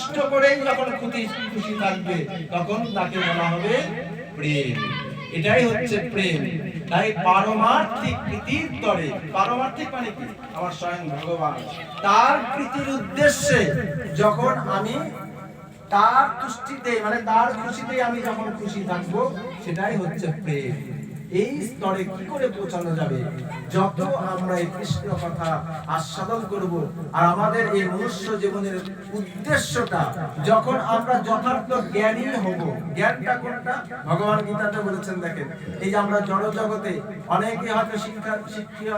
সন্তুষ্ট করেই যখন খুশি খুশি থাকবে, তখন তাকে বলা হবে প্রেম। এটাই হচ্ছে প্রেম। তাই পারমার্থিক প্রীতির তরে, পারমার্থিক মানে কি? আমার স্বয়ং ভগবান। তার প্রীতির উদ্দেশ্যে যখন আমি তার তুষ্টিতে মানে তার খুশিতে আমি যখন খুশি থাকব, সেটাই হচ্ছে প্রেম। এই স্তরে কি করে পৌঁছানো যাবে? যত আমরা এই কৃষ্ণ কথা আস্বাদন করব আর আমাদের এই মনুষ্য জীবনের উদ্দেশ্যটা, যখন আমরা যথার্থ জ্ঞানী হব, জ্ঞানটা কোনটা? ভগবান গীতাতে বলেছেন, দেখেন, এই যে আমরা জড় জগতে অনেকে হয়তো শিক্ষা শিক্ষা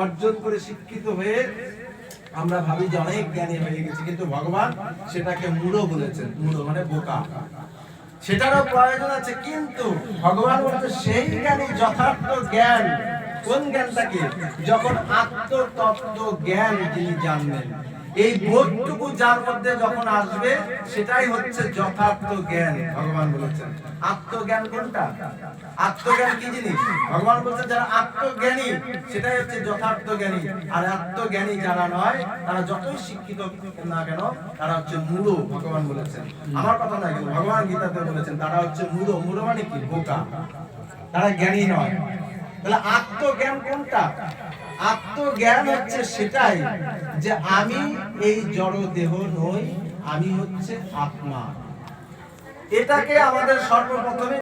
অর্জন করে শিক্ষিত হয়ে আমরা ভাবি যে অনেক জ্ঞানী হয়ে গেছি, কিন্তু ভগবান সেটাকে মূঢ় বলেছেন, মূঢ় মানে বোকা। সেটারও প্রয়োজন আছে, কিন্তু ভগবান বলতে সেই জ্ঞানই যথার্থ জ্ঞান, কোন জ্ঞানটাকে যখন আত্মতত্ত্ব জ্ঞান তিনি জানবেন এই বোধটুকু যার মধ্যে যখন আসবে, সেটাই হচ্ছে যথার্থ জ্ঞান, ভগবান বলেছেন। আত্মজ্ঞান কোনটা? আত্মজ্ঞান কি জিনিস? ভগবান বলছেন যারা আত্মজ্ঞানী, সেটাই হচ্ছে যথার্থ জ্ঞানী। আর আত্মজ্ঞানী যারা নয়, তারা যতই শিক্ষিত না কেন, তারা হচ্ছে মূঢ়, ভগবান বলেছেন। আমার কথা নয় কিন্তু ভগবান গীতাতে বলেছেন, তারা হচ্ছে মূঢ়। মূঢ় মানে কি? বোকা। তারা জ্ঞানী নয়। তাহলে আত্মজ্ঞান কোনটা? আত্মজ্ঞান হচ্ছে সেটাই যে আমি এই জড় দেহ নই, আমি হচ্ছে আত্মা। এটাকে আমাদের সর্বপ্রথমে